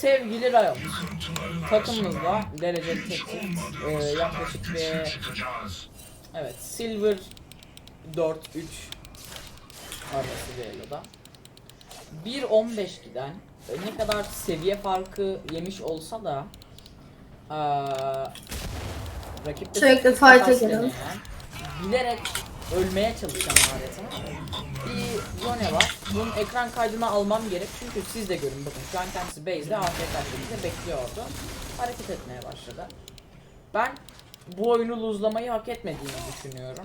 Sevgili Riot, takımımızla dereceli tek çift, e, yaklaşık bir evet Silver 4-3 arası düelloda 1-15 giden e, ne kadar seviye farkı yemiş olsa da eee rakipte Sürekli girelim. deneyen, bilerek ölmeye çalışan haritana bir zone var. Bunun ekran kaydını almam gerek çünkü siz de görün bakın şu an kendisi base'de AFK şekilde bekliyordu. Hareket etmeye başladı. Ben bu oyunu luzlamayı hak etmediğini düşünüyorum.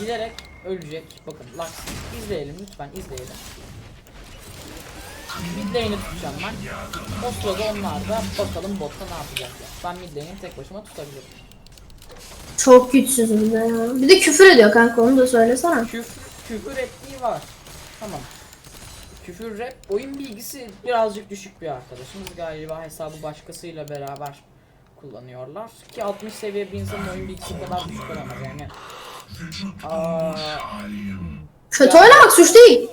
Bilerek ölecek. Bakın Lux izleyelim lütfen izleyelim. Mid lane'i tutacağım ben. O sırada onlar da bakalım botta ne yapacaklar. Ben mid lane'i tek başıma tutabilirim. Çok güçsüz bir de ya. Bir de küfür ediyor kanka onu da söylesene. Küfür, küfür ettiği var. Tamam. Küfür rap. Oyun bilgisi birazcık düşük bir arkadaşımız. Galiba hesabı başkasıyla beraber kullanıyorlar. Ki 60 seviye bir insanın oyun bilgisi kadar düşük olamaz yani. Aa, Kötü oynamak suç değil.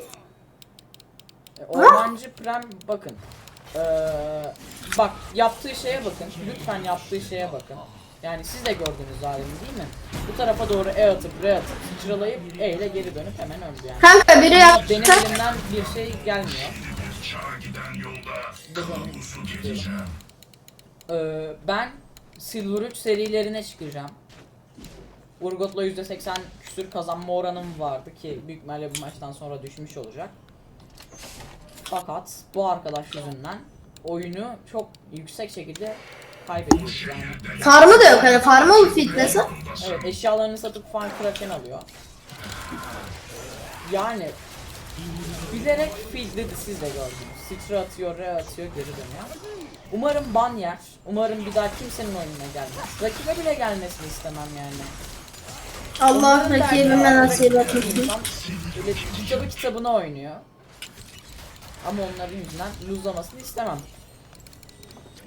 E, Ormancı Prem bakın. Ee, bak yaptığı şeye bakın. Lütfen yaptığı şeye bakın. Yani siz de gördünüz zaten değil mi? Bu tarafa doğru E atıp R atıp sıçralayıp E ile geri dönüp hemen öldü yani. Kanka biri Benim yaptı. elimden bir şey gelmiyor. Ee, ben Silver 3 serilerine çıkacağım. Urgot'la %80 küsür kazanma oranım vardı ki büyük ihtimalle bu maçtan sonra düşmüş olacak. Fakat bu arkadaş yüzünden oyunu çok yüksek şekilde kaybediyoruz yani. Farmı da yok hani farmı olup fitness'ı. Evet eşyalarını satıp fan kraken alıyor. Yani bilerek feedledi siz de gördünüz. Sıçra atıyor, re atıyor, geri dönüyor. Umarım ban yer. Umarım bir daha kimsenin oyununa gelmez. Rakibe bile gelmesini istemem yani. Allah rakibime nasip etmesin. Böyle kitabı kitabına oynuyor. Ama onların yüzünden luzlamasını istemem.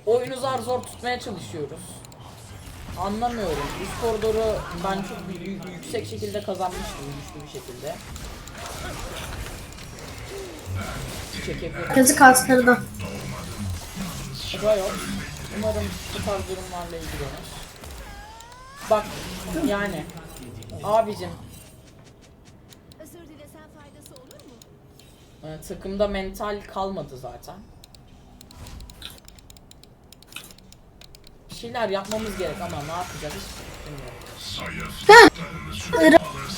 Oyunu zar zor tutmaya çalışıyoruz. Anlamıyorum. Üst koridoru ben çok yüksek şekilde kazanmıştım güçlü bir şekilde. Çekebilirim. Kızı kastırdı. Riot umarım bu tarz durumlarla ilgilenir. Bak yani abicim Özür dilesen faydası olur mu? e, takımda mental kalmadı zaten. Şeyler yapmamız gerek ama ne yapacağız hiç bilmiyorum.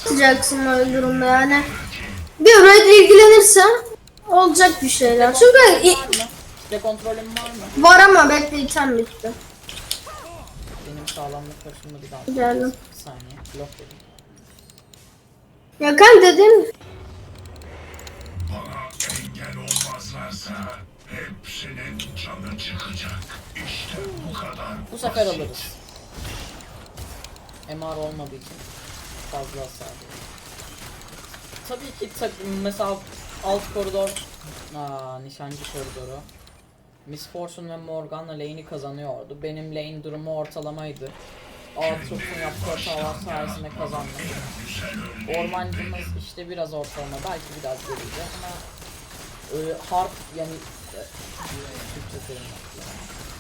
Atacaksın öyle durumda yani. Bir red ilgilenirse olacak bir şeyler. Çünkü? Kitle kontrolüm var mı? var ama bekle item bitti. Benim sağlamlık karşımda bir daha. Geldim. Bir saniye. Blok dedim. Ya kanka dedim Engel olmazlarsa hepsinin canı çıkacak. İşte bu kadar. Bu sefer alırız. MR olmadığı için fazla hasar. Tabii ki takım mesela alt koridor aa, nişancı koridoru Miss Fortune ve Morgan'la lane'i kazanıyordu. Benim lane durumu ortalamaydı. Aatrox'un yaptığı hatalar sayesinde kazandım. Ormancımız işte biraz ortalama belki biraz geriydi ama e, hard yani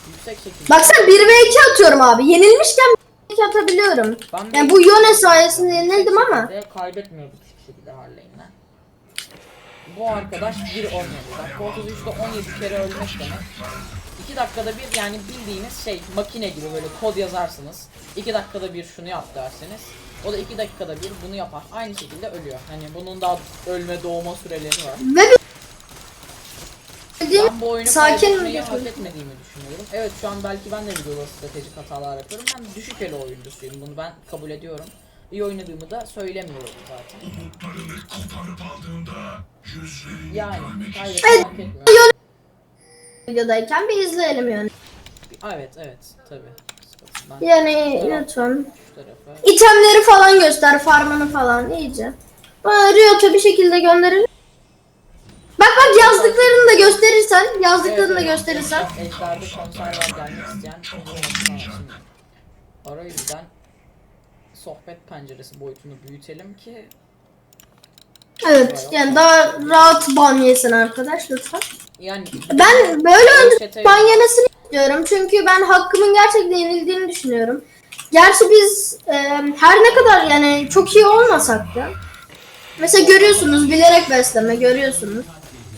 yüksek şekilde Bak sen 1 ve 2 atıyorum abi. Yenilmişken 1 2 atabiliyorum. Ben Yani bu Yone sayesinde yenildim ama. kaybetmiyorduk hiçbir şekilde Harley'inle. Bu arkadaş bir oynadı. Dakika 33'te 17 kere ölmek demek. 2 dakikada bir yani bildiğiniz şey makine gibi böyle kod yazarsınız. 2 dakikada bir şunu yap derseniz. O da 2 dakikada bir bunu yapar. Aynı şekilde ölüyor. Hani bunun daha ölme doğma süreleri var. Ve Ben bu oyunu Sakin mi hak etmediğimi düşünüyorum. Evet şu an belki ben de videoda stratejik hatalar yapıyorum. Ben düşük elo oyuncusuyum. Bunu ben kabul ediyorum. İyi oynadığımı da söylemiyorum zaten. Umutlarını koparıp aldığında yüzlerini Yani görmek kaybetmeyi hak etmiyorum. videodayken bir izleyelim yani. Evet evet tabi. Ben Yani lütfen. şu tarafı. İtemleri falan göster, farmını falan iyice. Aa, Riot'a bir şekilde gönderelim. Bak bak yazdıklarını da gösterirsen, yazdıklarını da gösterirsen. Ejder'de konser var gelmek isteyen şimdi. Yüzden sohbet penceresi boyutunu büyütelim ki Evet, yani daha rahat ban yesin arkadaş lütfen. yani Ben böyle önce ban yemesini istiyorum. Çünkü ben hakkımın gerçekten yenildiğini düşünüyorum. Gerçi biz e, her ne kadar yani çok iyi olmasak da mesela görüyorsunuz bilerek besleme görüyorsunuz.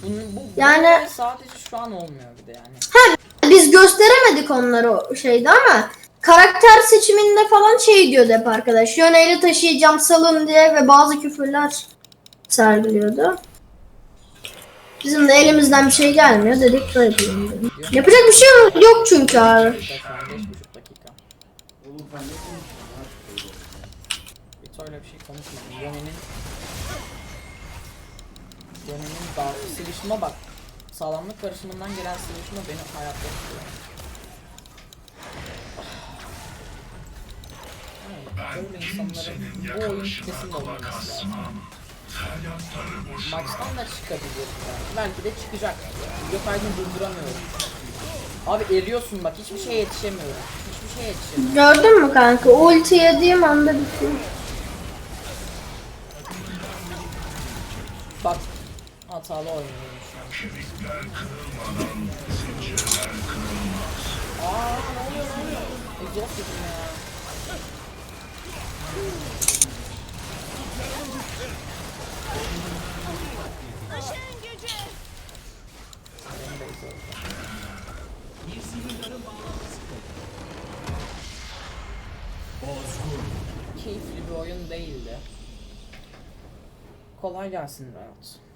Bunun, bu, bu Yani- sadece şu an olmuyor bir de yani. Biz gösteremedik onları o şeyde ama karakter seçiminde falan şey diyordu hep arkadaş. Yöneyle taşıyacağım salın diye ve bazı küfürler sergiliyordu. Bizim de elimizden bir şey gelmiyor dedik böyle yapalım. Yapacak bir şey yok- çünkü abi. dakika şu an 5,5 dakika. Vito öyle bir şey konuşmadım. Yone'nin Yone'nin dar sıvışma bak. Sağlamlık karışımından gelen sıvışma beni hayatta tutuyor. Ben Böyle insanların bu oyun kulak olmaması lazım. Maçtan da çıkabilir belki. Belki de çıkacak. Yok aydın durduramıyorum. Abi eriyorsun bak hiçbir şeye yetişemiyorum. Hiçbir şeye yetişemiyorum. Gördün mü kanka? Ulti yediğim anda bitiyor. Hatalı oynuyorum şu an. Kemikler kırılmadan zincirler kırılmaz. Aa ne oluyor ne oluyor? Exhaust dedim ya. Gücü. Keyifli bir oyun değildi. Kolay gelsin Riot.